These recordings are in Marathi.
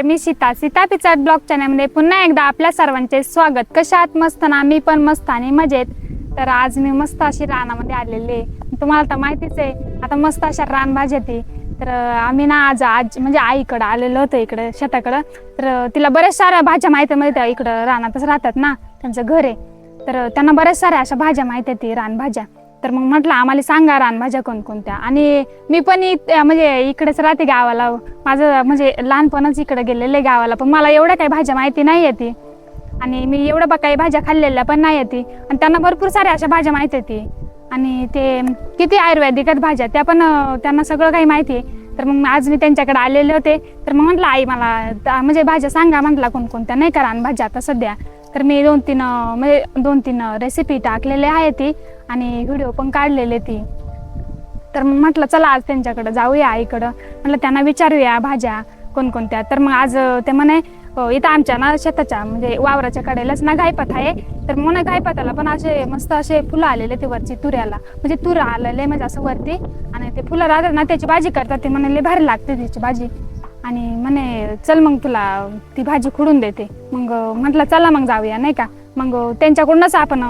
नमस्कार मी सीता सीता पिचाट ब्लॉग चॅनलमध्ये पुन्हा एकदा आपल्या सर्वांचे स्वागत. कशा आहात? मस्त ना? मी पण मस्त आणि मजेत. तर आज मी मस्त अशी रानामध्ये आलेली आहे. तुम्हाला तर माहितीच आहे आता मस्त अशा रानभाज्या ती तर आम्ही ना आज आज म्हणजे आईकडं आलेलो होतो इकडं शेताकडं. तर तिला बऱ्याच साऱ्या भाज्या माहिती आहे त्या इकडं रानातच राहतात ना त्यांचं घर आहे. तर त्यांना बऱ्याच साऱ्या अशा भाज्या माहिती आहेत ती रानभाज्या. तर मग म्हटलं आम्हाला सांगा रानभाज्या कोणकोणत्या. आणि मी पण म्हणजे इकडेच राहते गावाला. माझं म्हणजे लहानपणच इकडे गेलेलं आहे गावाला पण मला एवढ्या काही भाज्या माहिती नाही आहे आणि मी एवढं बा काही भाज्या खाल्लेल्या पण नाही ती. आणि त्यांना भरपूर साऱ्या अशा भाज्या माहिती येते आणि ते किती आयुर्वेदिक आहेत भाज्या त्या पण त्यांना सगळं काही माहिती आहे. तर मग आज मी त्यांच्याकडे आलेले होते. तर मग म्हटलं आई मला म्हणजे भाज्या सांगा म्हटलं कोणकोणत्या? नाही करा भाज्या आता सध्या? तर मी दोन तीन म्हणजे दोन तीन रेसिपी टाकलेले आहे ती आणि व्हिडिओ पण काढलेले ती. तर मग म्हटलं चला आज त्यांच्याकडं जाऊया आईकडं. म्हटलं त्यांना विचारूया भाज्या कोणकोणत्या. तर मग आज ते म्हणे इथं आमच्या ना शेताच्या म्हणजे वावराच्या कडेलाच ना गायपथ आहे. तर मग ना गायपथाला पण असे मस्त असे फुलं आलेले ते वरची तुऱ्याला. म्हणजे तुरा आलेले म्हणजे असं वरती. आणि ते फुलं राहतात ना त्याची भाजी करतात ते म्हणे भारी लागते त्याची भाजी. आणि म्हणे चल मग तुला ती भाजी खुडून देते. मग म्हटलं चला मग जाऊया नाही का? मग त्यांच्याकडूनच आपण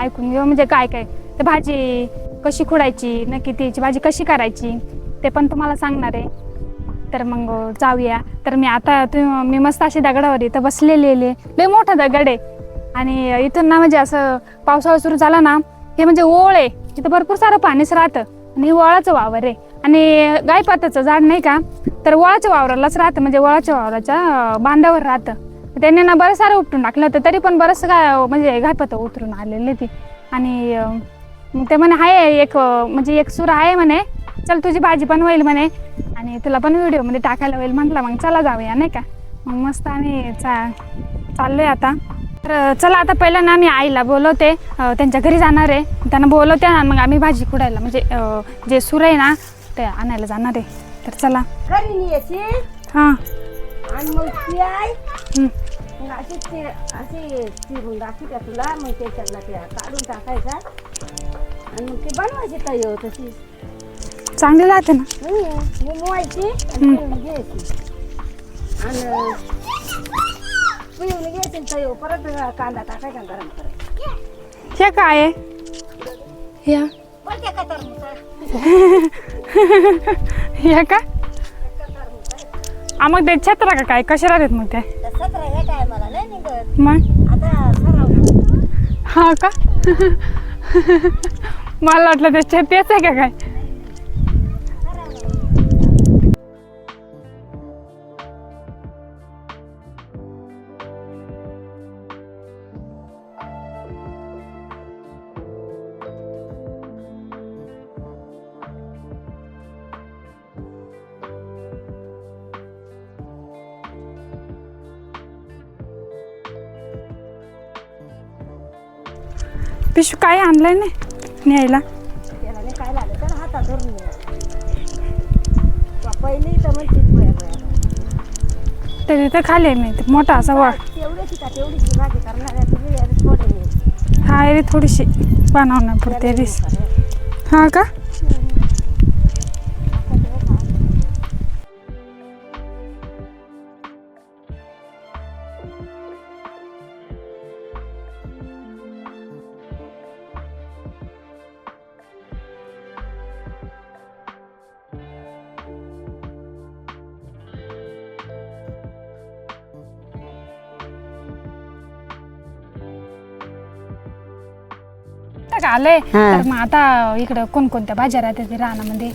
ऐकून घेऊ म्हणजे काय काय? ते भाजी कशी खुडायची नक्की त्याची भाजी कशी करायची ते पण तुम्हाला सांगणार आहे. तर मग जाऊया. तर मी आता तुम्ही मी मस्त अशी दगडावर इथं बसलेली आहे. लय मोठा दगड आहे. आणि इथून ना म्हणजे असं पावसाळा सुरू झाला ना हे म्हणजे ओळ आहे. इथं भरपूर सारं पाणीच राहतं. आणि हे ओळाचं वावर आहे. आणि गायपाताचं झाड नाही का? तर वळाच्या वावरालाच राहतं म्हणजे वळाच्या वावराच्या बांधावर राहतं. त्यांनी ना बरं सारं उपटून टाकलं होतं तरी पण बरंच काय म्हणजे गायपातं उतरून आलेले ती. आणि ते म्हणे आहे एक म्हणजे एक सूर आहे म्हणे. चल तुझी भाजी पण होईल म्हणे. आणि तुला पण व्हिडिओमध्ये टाकायला होईल. म्हटलं मग चला जाऊया नाही का? मग मस्त आम्ही चा चाललोय आता. तर चला आता पहिलं ना मी आईला बोलवते त्यांच्या घरी जाणार आहे. त्यांना बोलवते ना मग आम्ही भाजी खुडायला म्हणजे जे सूर आहे ना ते आणायला जाणार आहे. तर चला. घरी न्यायची हां? आणि मग ती आहे हं. मग अशी चिर अशी चिरून दाखवत्या तुला? मग त्याच्यातला त्या काढून टाकायचा. आणि मग ते बनवायची तय तशी? चांगली राहते ना. मोवायची आणि पिळून घ्यायची. आणि पिळून घ्यायची तय परत कांदा टाकायचा आणि गरम करायचा. हे काय आहे? या. हे का? आ, मग ते छत्रा का काय? कसे राहतात मग ते? मग? हा का? मला वाटलं ते छत तेच आहे का काय? पिशू काय आणलंय नाही न्यायला? काय लागलं त्याला हातात धरून ये. पहिली तर पोळ्या पोळ्या ते तिथे खाली आहे मी मोठा असा वळ तेवढीची का? तेवढीची भाजी करणार आहे तुम्ही यार थोडे नाही. हा रे थोडीशी बनवणार पुरते रिस हा का? आलंय हा. तर मग आता इकडं कोणकोणत्या भाज्या राहते ते रानामध्ये?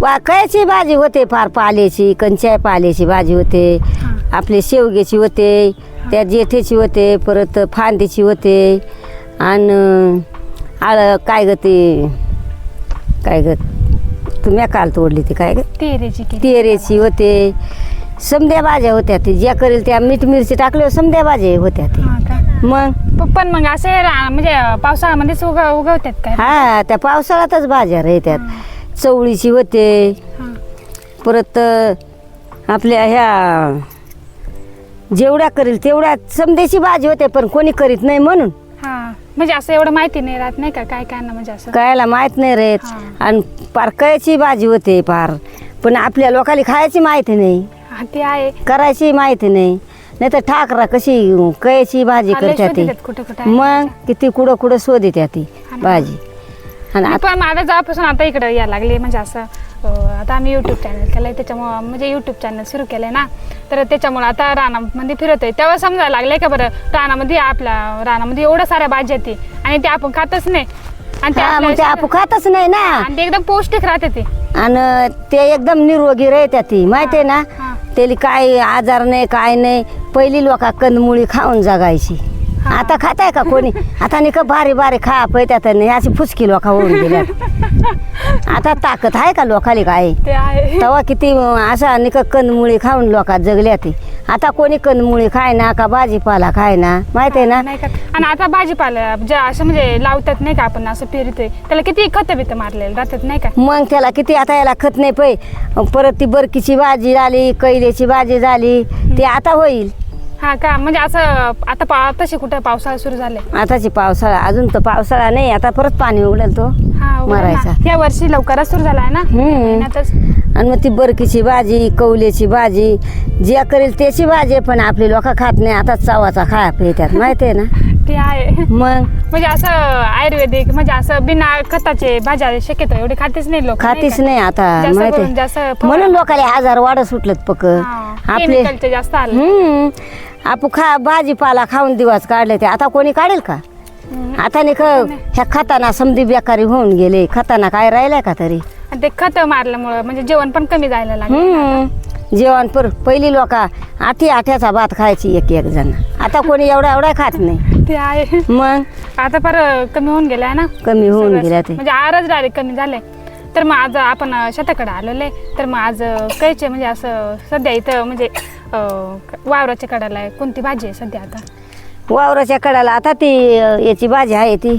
वाकळ्याची भाजी होते फार पाल्याची कंच्या पाल्याची भाजी होते हा. आपली शेवग्याची होते त्या जेठेची होते परत फांदीची होते आणि आळ काय ग ते काय ग तुम्ही काल तोडली ती काय ग? तेरेची होते समद्या भाज्या होत्या ते ज्या करेल त्या मीठ मिरची टाकल्यावर समद्या भाज्या होत्या ते हा का? मग? पण मग असे रा- म्हणजे पावसाळ्यामध्येच उग उगवतात काय? हा त्या पावसाळ्यातच भाज्या राहत्यात चवळीची होते हा. परत अ, आपल्या ह्या जेवढ्या करेल तेवढ्या समद्याची भाजी होते पण कोणी करीत नाही म्हणून. हा. म्हणजे असं एवढं माहिती नाही राहत नाही का? काय काय ना म्हणजे असं? कायला माहीत नाही राहत. हा. आणि पार कळ्याची भाजी होते पार पण आपल्या लोकांना खायची माहिती नाही. हा ते आहे. करायची माहिती नाही. नाही तर ठाकरा कशी कयाची भाजी हा, लय करते ती. शोधितात कुठं कुठं आहे. मग किती कुठं कुठं शोधी त्या ती. भाजी. आणि मी आता पण माझ्या जेव्हापासून आता इकडे यायला लागले म्हणजे असं अं, आता आम्ही युट्यूब चॅनल केलंय त्याच्यामुळं म्हणजे युट्यूब चॅनल सुरू केलंय ना. तर त्याच्यामुळे आता रानामध्ये फिरतोय. तेव्हा समजायला लागलंय का बरं रानामध्ये आपल्या रानामध्ये एवढ्या साऱ्या भाज्या येते आणि ते आपण खातच नाही. आणि ते हा आपल्या मग ते आपण खातच नाही ना. आणि ते एकदम पौष्टिक राहते ते. आणि ते एकदम निरोगी राहत्या ती माहितीये ना? हा. त्याला काय आजार नाही काय नाही. पहिली लोक कंदमुळी खाऊन जगायची. आता खाताय का कोणी? आता नाही का बारी बारी खा पैत्यात नाही अशी फुसकी लोक होऊन गेल्या. आता ताकद आहे का लोकाली काय? ते आहे. तेव्हा किती असा निक कंदमुळी खाऊन लोकात जगल्या ती. आता कोणी कंदमुळी खाय ना का भाजीपाला खाय ना? माहिती आहे ना? नाही का? आणि आता भाजीपाला ज्या असं म्हणजे लावतात नाही का आपण असं पेरतोय त्याला किती खत बित मारलेलं राहतात नाही का? मग त्याला किती आता याला खत नाही पै परत ती बरकीची भाजी झाली कैल्याची भाजी झाली ती आता होईल. हा का? म्हणजे असं आता पा तसे कुठं पावसाळा सुरू झाले आताची पावसाळा अजून तर पावसाळा नाही आता परत पाणी उघडेल तो हा उघड मरायचा. या वर्षी लवकरच सुरू झाला आहे ना? हम्म. महिन्यातच. आणि मग ती बरकीची भाजी कवल्याची भाजी जे करेल त्याची भाजी आहे, पण आपली लोक खात नाही आता चवाचा खाया पित्यात माहिती आहे ना? ते आहे. मग? म्हणजे असं आयुर्वेदिक म्हणजे असं बिना खताचे भाज्या शक्यतो एवढे खातेच नाही लोक खातीच नाही आता जास्त माहिती. म्हणून लोकांना आजार वाढत सुटलेत पक. आपले जास्त आले. हम्म. आपण खा भाजीपाला खाऊन दिवस काढले ते. आता कोणी काढेल का? हम्म. आता नाही का ह्या खताना समधी बेकारी होऊन गेले. खताना काय राहिलंय का तरी? आणि ते खत मारल्यामुळं म्हणजे जेवण पण कमी जायला लागले हम्म. जेवण पर पहिली लोक आठी आठ्याचा भात खायची एक एक जण. आता कोणी एवढा एवढा खात नाही. ते आहे. मग? आता फार कमी होऊन गेलाय ना. कमी होऊन. गेल्या ते. म्हणजे आरच डायरेक्ट कमी झाले तर मग आज आपण शेताकडे आलेलो आहे. तर मग आज कायचे म्हणजे असं सध्या इथं म्हणजे वावराच्या कडाला आहे. कोणती भाजी आहे सध्या आता? वावराच्या कडाला आता ती याची भाजी आहे ती.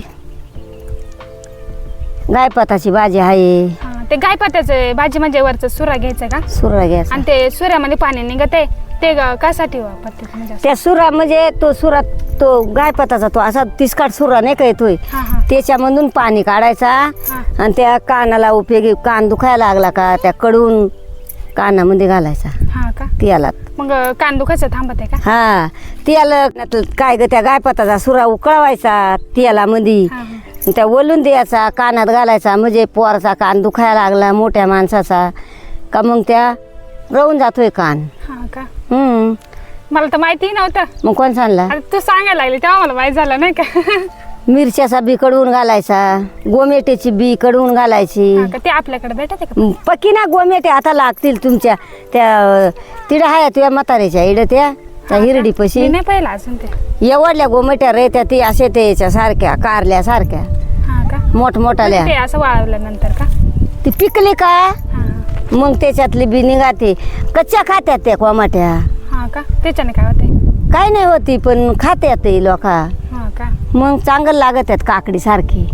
गायपताची भाजी आहे. ते गायपात्याचं भाजी म्हणजे वरचं सुरा घ्यायचं का? सुरा गॅस आणि ते सुऱ्यामध्ये पाणी निघत आहे. ते ग- कशासाठी वापरतात म्हणजे असं? त्या सुरा म्हणजे तो सुरा तो गायपताचा तो असा तिसकाट सुरा नाही का येतोय? हा हा. त्याच्यामधून पाणी काढायचा हा. आणि त्या कानाला उपयोगी कान दुखायला लागला का त्या कडून कानामध्ये घालायचा. हा का? त्याला. मग कान दुखायचं थांबत आहे का? हा. त्याला काय ग त्या गायपताचा सुरा उकळवायचा त्याला मधी. हा, हा. त्या ओलून द्यायचा कानात घालायचा म्हणजे पोराचा कान दुखायला लागला मोठ्या माणसाचा. का मग त्या रवून जातोय कान. हा का? हम्म. मला तर माहिती नव्हतं. मग कोण सांगला? आता तू सांगायला लागली तेव्हा मला माहीत झालं नाही का? मिरच्याचा बी कडवून घालायचा गोमेटेची बी कडवून घालायची. का? ते आपल्याकडे भेटत आहे का? पक्की ना गोमेटे आता लागतील तुमच्या त्या तिडं आहे तुझ्या म्हाताऱ्याच्या इडं त्या. त्या हिरडी मी पशी नाही पाहिलं अजून ते. एवढल्या गोमेट्या रेत्या ती असे ते याच्या सारख्या कारल्या सारख्या. हा का? मोठमोठाल्या. ते असं वाळवल्यानंतर का? ती पिकली का? हा. मग त्याच्यातली बी निघाते. कच्च्या खात्यात त्या कोमाट्या. हा का? त्याच्याने काय होते काय नाही होती पण खात्यात लोक. हा का? मग चांगलं लागत आहेत काकडी सारखी.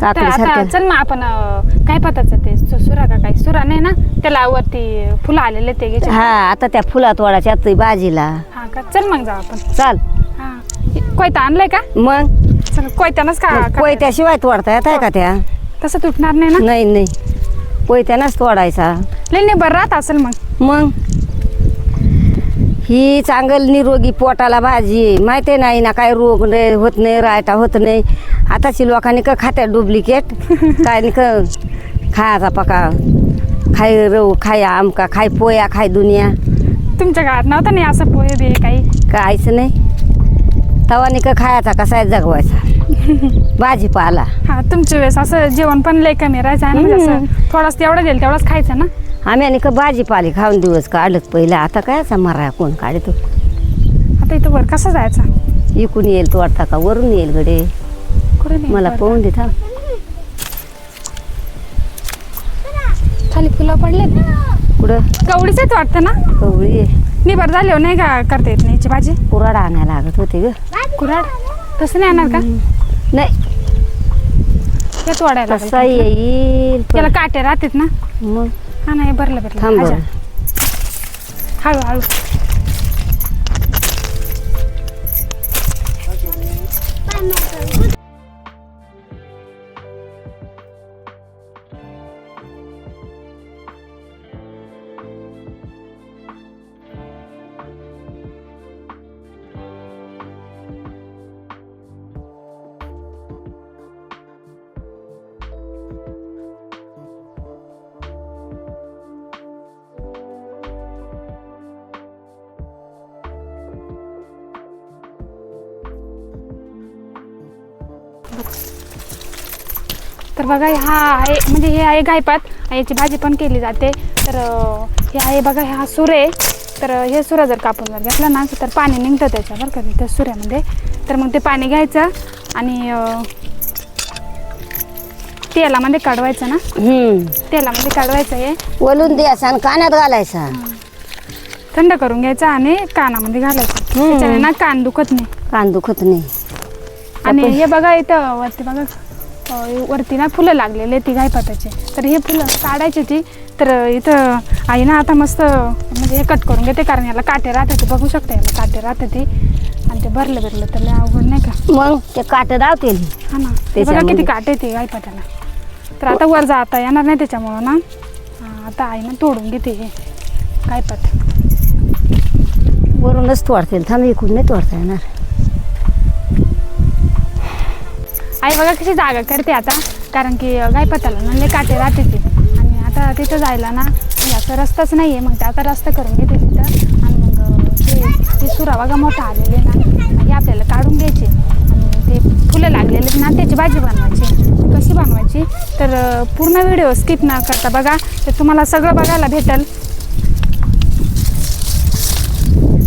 तर आता चल मग आपण अं, काय पताचं ते सु- सुरा का काय? सुरा नाही ना? त्याला वरती फुलं आलेले ते घ्यायचे. हा आता त्या फुलात वाडाच्या हा का? चल मग जाऊ आपण. चाल. हा. कोयता आणलंय का? मग? चल कोयत्यानंच का का- कोयत्याशिवाय तोडता येत आहे का त्या? तसं तुटणार नाही ना? नाही नाही. कोयत्यानंच तोडायचा. लई नाही बरं राहत असेल मग. मग? ही चांगल निरोगी पोटाला भाजी. माहिती नाही ना काय रोग नाही होत नाही रायटा होत नाही. आताची लोकांनी का खात्या डुप्लिकेट? काय का खायचा पका खाय रव खाय आमका खाय पोया खाय दुनिया. तुमच्या काळात नव्हतं नाही असं पोहे बी काही? काहीच नाही. तवा का खायचा कसा आहे जगवायचा? भाजीपाला. हा तुमच्या वेळेस असं जेवण पण लय कमी राहायचं ना म्हणजे असं थोडंच तेवढं देईल तेवढंच खायचं ना? आम्ही आणि का भाजीपाली खाऊन दिवस काढत पहिला. आता काय असा मरा कोण काढतो? आता इथं वर कसं जायचं? इकून येईल तो वाटता का वरून येईल गडे? मला. पाहून दे थांब. खाली फुलं पडलेत. कुठं? कवडीच आहेत वाटतं ना? कवळी आहे. निबर झाले हो नाही का? करता येत नाही याची भाजी? कुराड आणायला लागत होते ग. कुराड तसं नाही येणार का? नाही. तेच वाढायला कसा लागेल. येईल पण- त्याला काटे राहतात ना? मग? हा नाही भरलं भरलं. थांब भाज्या. बरं. हळू हळू. तर बघा हा आहे म्हणजे हे आहे गायपात याची भाजी पण केली जाते. तर हे आहे बघा हा सूर. आहे तर हे सुरा जर कापून जर घेतला ना तर पाणी निघतं त्याच्या बरं का त्या सुऱ्यामध्ये. तर मग ते पाणी घ्यायचं आणि तेलामध्ये काढवायचं ना? तेलामध्ये काढवायचं हे. वलून द्यायचा आणि कानात घालायचा. थंड करून घ्यायचं आणि कानामध्ये घालायचं. त्याच्याने ना कान दुखत नाही. कान दुखत नाही. आणि हे बघा इथं वरती बघा अं, वरती ना फुलं लागलेले ती गायपाताचे. तर हे फुलं काढायची ती तर इथं आई ना आता मस्त म्हणजे हे कट करून घेते कारण याला काटे राहते ते बघू शकता याला काटे राहते ती. आणि ते भरलं भरलं तर लय अवघड नाही का? मग ते काट दावतील हा ना. हे बघा त्याच्यामध्ये. किती काटे ती गायपाताला. तर आता वर जाता येणार नाही त्याच्यामुळं ना. हा, आता आई ना तोडून घेते हे गायपात. वरूनच तोडतील थांब इकडून नाही तोडता येणार. आई बघा कशी जागा करते आता कारण की गायपाताला ना लय काटे राहते ती. आणि आता तिथं जायला ना म्हणजे असं रस्ताच नाही आहे मग ते आता रस्ता करून घेते तिथं. आणि मग ते ते सुरा बघा मोठा आलेले ना. हे आपल्याला काढून घ्यायचे. आणि ते फुलं लागलेले ना त्याची भाजी बनवायची. कशी बनवायची? तर पूर्ण व्हिडिओ स्किप न करता बघा. तर तुम्हाला सगळं बघायला भेटेल.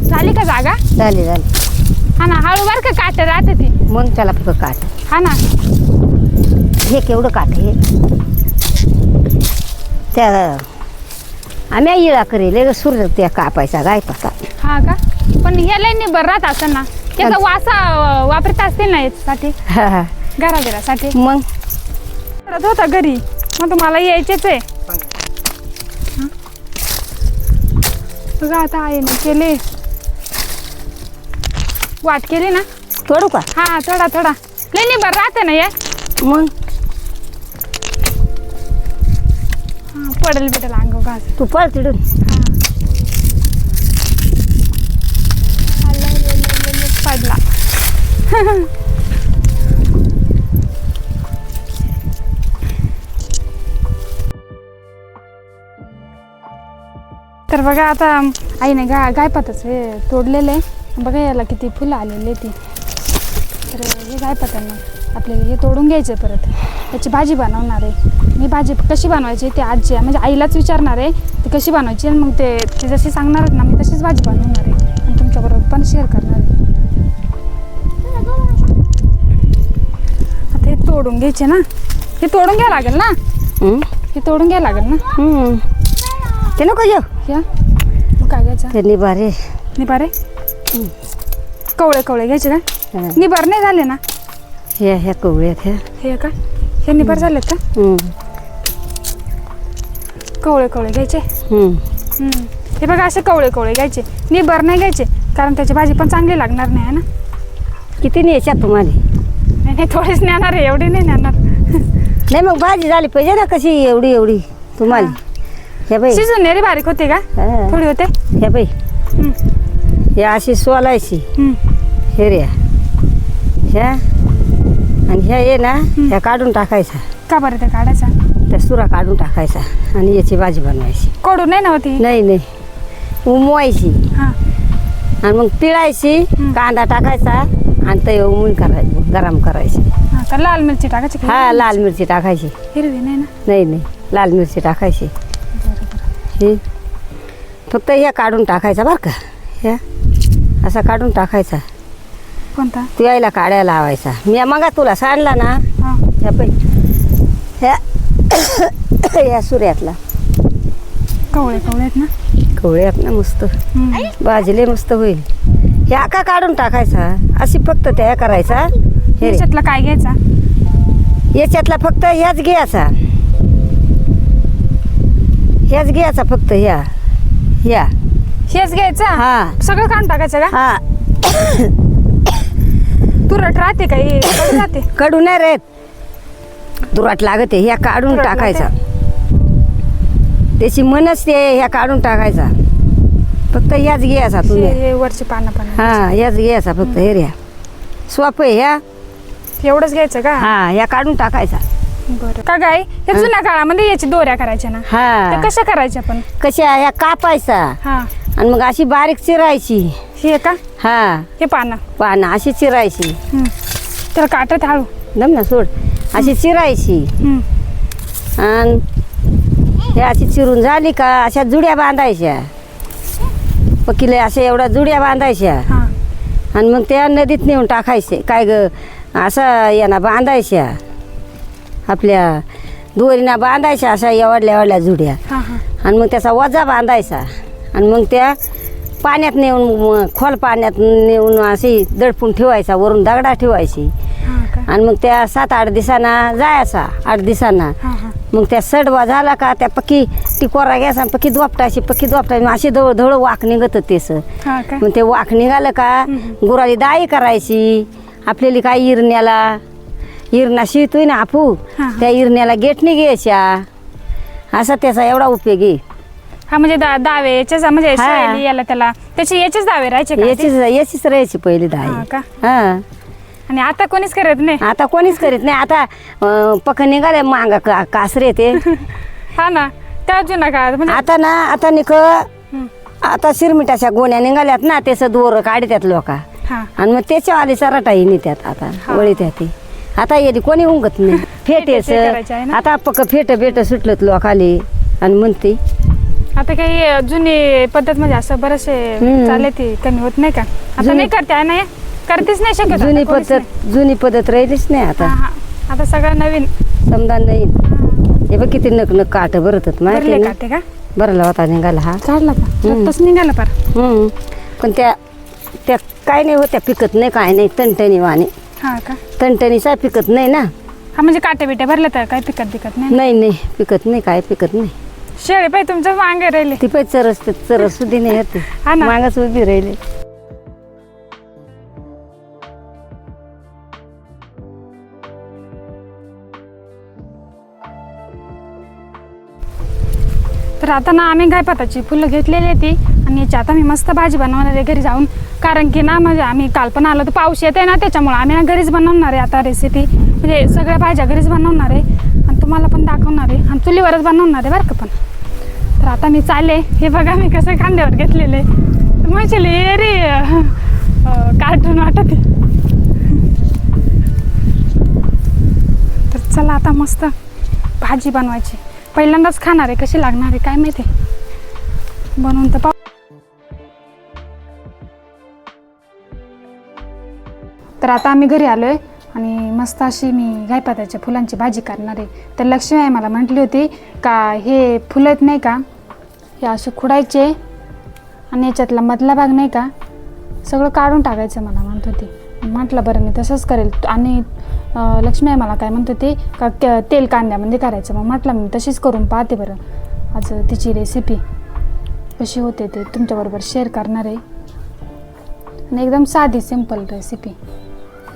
झाली का जागा? झाले झाले. हा ना हळू बार का काटे राहते ती? मग त्याला फक्त काट. हा ना. हे केवढं काट हे त्या आम्ही इळा करेल सूर त्या कापायचा गाय पाता. हा का? पण हे लय निबर राहत असं ना. त्याचा वासा वापरत असतील ना याच्यासाठी? घराघरासाठी? मग? करत होता घरी. मग तुम्हाला यायचेच आहे. हं? बघा आता आहे ना केले. वाट केली ना? तोडू का? हा थोडा थोडा लय निबर राहते ना हे मग? हा, पडेल बिडेल अंग घास. तू पळ तिडून पडला. तर बघा आता आईने गा गायपातच हे तोडलेलं. आहे बघा याला किती फुलं आलेली ती तर हे गायपातांना आपल्याला हे तोडून घ्यायचं आहे परत. त्याची भाजी बनवणार आहे. मी भाजी कशी बनवायची ते आजी म्हणजे आईलाच विचारणार आहे ती कशी बनवायची आणि मग ते ती जशी सांगणार आहेत ना मी तशीच भाजी बनवणार आहे. आणि तुमच्याबरोबर पण शेअर करणार आहे. आता हे तोडून घ्यायचे ना. हे तोडून घ्यावं लागेल ना? हं? तोडून घ्यावं लागेल ना. ते नको येऊ या. मग काय घ्यायचं? ते निबारे निबारे कवळे कवळे घ्यायचे का हं. निबार नाही झाले ना? हे ह्या कवळ्यात ह्या हे. का हे निबार झालेत का? हं. कवळे कवळे घ्यायचे? हं. हम्म. हे बघा असे कवळे कवळे घ्यायचे. निबार नाही घ्यायचे कारण त्याची भाजी पण चांगली लागणार नाही है ना? किती न्यायच्या तुम्हाला? नाही नाही थोडीच नेणार आहे एवढी नाही नेणार. नाही मग भाजी झाली पाहिजे ना कशी एवढी एवढी तुम्हाला? ह्या बाई. शिजून नेरी बारीक होते का? हा. थोडी होते? ह्या बाई. हम्म. हे अशी सोलायची. हेऱ्या ह्या. आणि ह्या ये ना ह्या काढून टाकायचा. का बरं ते काढायचा? त्या सुरा काढून टाकायचा. आणि याची भाजी बनवायची. कोडू नाही ना होती? नाही नाही. उमवायची. हा. आणि मग पिळायची कांदा टाकायचा आणि ते उमून करायची गरम करायची. हा का लाल मिरची टाकायची का? हा लाल मिरची टाकायची. हिरवी नाही ना? नाही नाही. लाल मिरची टाकायची. हे. फक्त ह्या काढून टाकायचा बरं का. ह्या. असा काढून टाकायचा. कोणता? तू यायला काढायला लावायचा. मी मगा तुला सांडला ना हा. ह्या पै ह्या ह्या सुऱ्यातला कवळे कवळे आहेत ना? कवळ्यात ना मस्त. हम्म. भाजले मस्त होईल. ह्या का काढून टाकायचा? अशी फक्त त्या करायचा. हे रे. याच्यातला काय घ्यायचा? याच्यातला फक्त ह्याच घ्यायचा. ह्याच घ्यायचा फक्त ह्या. ह्या. हेच घ्यायचा? हा. सगळं काढून टाकायचं का? हा. तुरट राहते का हे? कडू राहते कडू नाही रे. तुराट लागते ह्या काढून तुरट टाकायचा. त्याची मनच ते ह्या काढून टाकायचा. फक्त ह्याच घ्यायचा तुम्ही. हे वरचे पानं पानं हा ह्याच घ्यायचा फक्त हे स्वाप आहे ह्या. एवढंच घ्यायचं का? हा ह्या काढून टाकायचा. बरं. का गाय हे जुन्या काळामध्ये याची दोऱ्या करायच्या ना. हा. त्या कशा करायच्या पण? कशा? ह्या कापायचा. हा. आणि मग अशी बारीक चिरायची. हे का? हा. हे पानं. पानं अशी चिरायची. हम्म. त्याला काटत हळू. दम ना सोड. अशी चिरायची. आणि हे अशी चिरून झाली का अशा जुड्या बांधायच्या. पकिले अशा एवढ्या जुड्या बांधायच्या. हा. आणि मग त्या नदीत नेऊन टाकायचे. काय ग असं यांना बांधायच्या. आपल्या दोरीना बांधायच्या अशा एवढल्या एवढल्या जुड्या. हा हा. आणि मग त्याचा वजा बांधायचा. आणि मग त्या पाण्यात नेऊन खोल पाण्यात नेऊन अशी दडपून ठेवायचा वरून दगडा ठेवायची. आणि मग त्या सात आठ दिवसांना जायचा आठ दिवसांना मग त्या सडवा झाला का त्या पक्की ती कोरा घ्यायचा पक्की दोपटायची पक्की दोपटायची मग अशी धवळ धवळ वाक निघत तेच का? मग ते वाक निघालं का गुराली दाई करायची आपल्याला काय इरण्याला? इरणा शिवतोय ना आपू. त्या इरण्याला गेटने घ्यायच्या. असा त्याचा एवढा उपयोग. आहे हा म्हणजे दा- दावे याच्याच म्हणजे हा. शैली याला त्याला. त्याचे याचेच दावे राहायचे का? याचीच याचीच राहायची पहिली हा दाई का? हा. आणि आता कोणीच करत नाही? आता कोणीच करीत नाही. आता अं, निघाले मांगा का कासरे ते हा ना. त्या जुना काळात म्हणजे आता ना आता निक. आता शिरमिठाच्या गोण्या निघाल्यात ना त्याचं दोर काढतात लोक. हा. आणि मग त्याच्या आली सराटाही नेत्यात आता हा. वळी ते. आता येते कोणी उंगत नाही. फेटेच ते करायचे आहे ना? आता पक्क फेट बेट सुटलं लोक आले आणि म्हणते आता काही जुनी पद्धत म्हणजे असं बरेचसे हम्म. चालले ती कमी होत नाही का आता जुनी- नाही करते आहे ना हे? करतेच नाही शकत जुनी आता कोणीच पद्धत जुनी पद्धत राहिलीच नाही नाही. आता हा. आता सगळं नवीन समजा नाही हा. बघ किती नक नक काट भरतात माहिती भरले का ना ते का भरला होता निघाला हा काढला का हम्म. निघाला पार हम्म. पण त्या त्या काय नाही होत्या पिकत नाही काय नाही तणटणी वाणी हा का तणटणीचा पिकत नाही ना हा म्हणजे काटे बिटे भरले तर काही पिकत बिकत नाही नाही नाही पिकत नाही काय पिकत नाही शेळी पाहिजे तुमचं मागे राहिले. ती पण चरस चरस सुधी नाही होते. हा ना. मागच उभी राहिली. तर आता ना आम्ही गायपाताची फुलं घेतलेली आहे ती आणि याची आता मी मस्त भाजी बनवणार आहे घरी जाऊन. कारण की ना म्हणजे आम्ही काल पण आलो तर पाऊस येते ना त्याच्यामुळे आम्ही ना घरीच बनवणार आहे आता रेसिपी म्हणजे सगळ्या भाज्या घरीच बनवणार आहे. आणि तुम्हाला पण दाखवणार आहे. आणि चुलीवरच बनवणार आहे बरं का पण. तर आता मी चालले. हे बघा मी कसं खांद्यावर घेतलेले. म्हणजे रे. कार्टून वाटत आहे. तर चला आता मस्त भाजी बनवायची. पहिल्यांदाच खाणार आहे. कशी लागणार आहे काय माहिती? बनवून तर पाहू. तर आता आम्ही घरी आलो आहे आणि मस्त अशी मी गायपाताच्या फुलांची भाजी करणार आहे. तर लक्ष्मी आहे मला म्हटली होती का हे फुलं आहेत नाही का? हे असे खुडायचे आणि याच्यातला मधला भाग नाही का? सगळं काढून टाकायचं मला म्हणत होती. म्हटलं बरं मी तसंच करेल. आणि लक्ष्मी आहे मला काय म्हणत होती का क- तेल कांद्यामध्ये करायचं मग म्हटलं मी तशीच करून पाहते बरं. आज तिची रेसिपी कशी होते ते तुमच्याबरोबर शेअर करणार आहे. आणि एकदम साधी सिंपल रेसिपी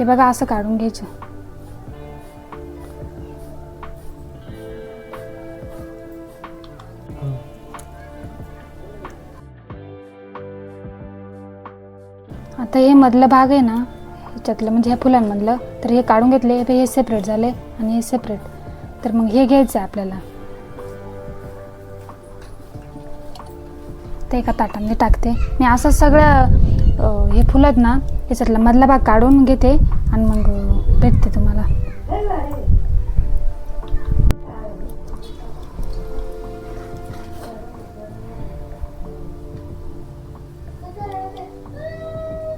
हे बघा असं काढून घ्यायचं. आता हे मधलं भाग आहे ना ह्याच्यातलं म्हणजे ह्या फुलांमधलं तर हे काढून घेतले हे हे सेपरेट झाले आणि हे सेपरेट तर मग हे घ्यायचं आहे आपल्याला. ते एका ताटामध्ये टाकते. मी असं सगळं हे फुलं आहेत ना याच्यातला मधला भाग काढून घेते आणि मग भेटते तुम्हाला.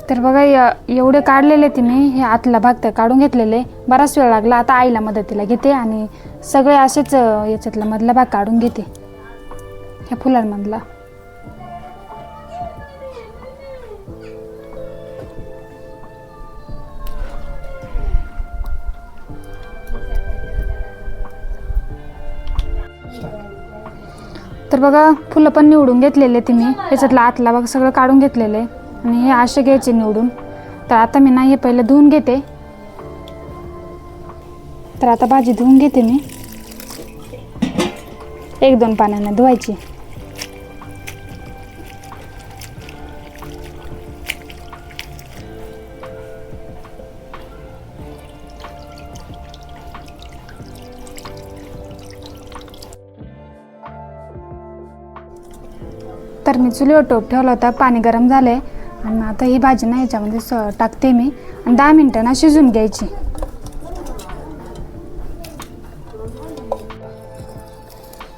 तर बघा एवढे काढलेले तिने हे आतला भाग तर काढून घेतलेले. बराच वेळ लागला आता आईला मदतीला घेते आणि सगळे असेच याच्यातला मधला भाग काढून घेते. ह्या फुलांमधला. तर बघा फुलं पण निवडून घेतलेले ते मी ह्याच्यातला आतला बघा सगळं काढून घेतलेले आणि हे असे घ्यायचे निवडून. तर आता मी ना हे पहिले धुवून घेते. तर आता भाजी धुवून घेते मी. एक दोन पाण्याने धुवायची. तर मी चुली टोप ठेवला होता पाणी गरम झालं आहे आणि आता ही भाजी ना याच्यामध्ये स टाकते मी. आणि दहा मिनटं ना शिजून घ्यायची.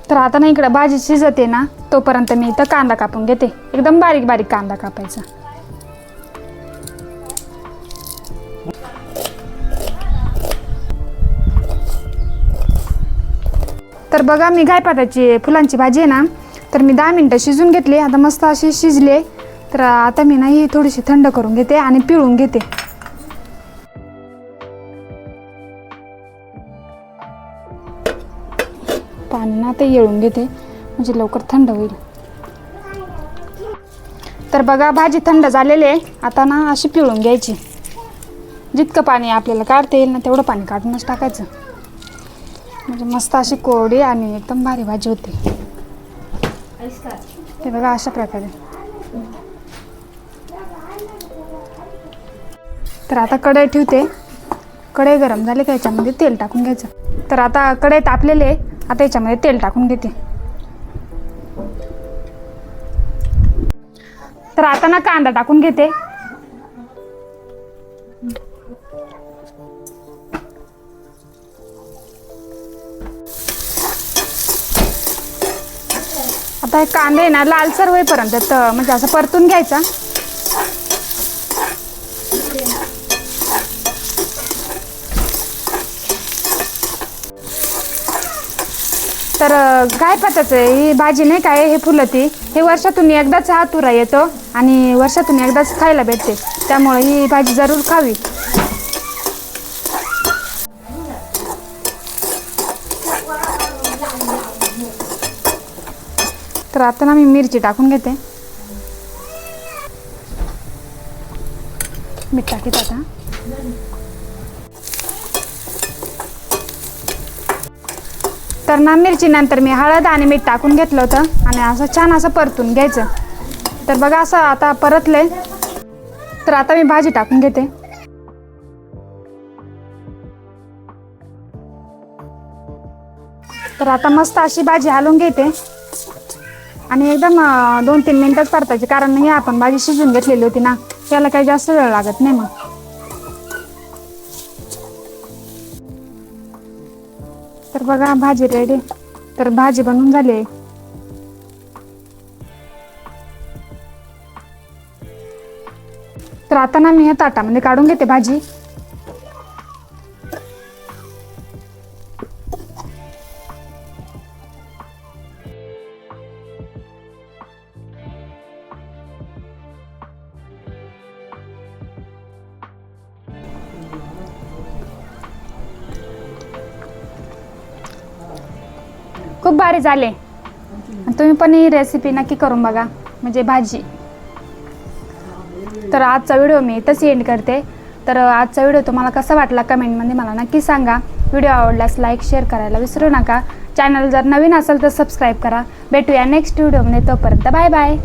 तर आता ना इकडं भाजी शिजते ना तोपर्यंत मी इथं कांदा कापून घेते. एकदम बारीक बारीक कांदा कापायचा. तर बघा मी गायपाताची फुलांची भाजी आहे ना तर मी दहा मिनटं शिजून घेतली. आता मस्त अशी शिजले. तर आता मी ना ही थोडीशी थंड करून घेते आणि पिळून घेते. पाणी ना ते येळून घेते. म्हणजे लवकर थंड होईल. तर बघा भाजी थंड झालेली आहे. आता ना अशी पिळून घ्यायची. जितकं पाणी आपल्याला काढता येईल ना तेवढं पाणी काढूनच टाकायचं. म्हणजे मस्त अशी कोरडी आणि एकदम भारी भाजी होते. हे बघा अशा प्रकारे तर आता कढई ठेवते. कढई गरम झाली का याच्यामध्ये तेल टाकून घ्यायचं. तर आता कढई तापलेले आता याच्यामध्ये तेल टाकून घेते. तर आता ना कांदा टाकून घेते. आता हे कांदे आहे ना लालसर होईपर्यंत त- म्हणजे असं परतून घ्यायचा. तर काय पाताचं ही भाजी नाही काय हे फुलं ती? हे वर्षातून एकदाच हा तुरा येतो आणि वर्षातून एकदाच खायला भेटते. त्यामुळे ही भाजी जरूर खावी. तर आता ना मी मिरची टाकून घेते. मीठ टाकीत आता. तर ना मिरची नंतर मी हळद आणि मीठ टाकून घेतलं होतं आणि असं छान असं परतून घ्यायचं. तर बघा असं आता परतले तर आता मी भाजी टाकून घेते. तर आता मस्त अशी भाजी हलवून घेते. आणि एकदम अं, दोन तीन मिनिटात परतायची. कारण हे आपण भाजी शिजून घेतलेली होती ना त्याला काही जास्त वेळ लागत नाही मग. तर बघा भाजी रेडी तर भाजी बनवून झाली. आहे तर आता ना मी हे ताटामध्ये काढून घेते भाजी. झाले. तुम्ही पण ही रेसिपी नक्की करून बघा म्हणजे भाजी. तर आजचा व्हिडिओ मी इथंच एंड करते. तर आजचा व्हिडिओ तुम्हाला कसा वाटला कमेंटमध्ये मला नक्की सांगा. व्हिडिओ आवडल्यास लाईक शेअर करायला विसरू नका. चॅनल जर नवीन असेल तर सबस्क्राईब करा. भेटूया नेक्स्ट व्हिडिओमध्ये तोपर्यंत बाय बाय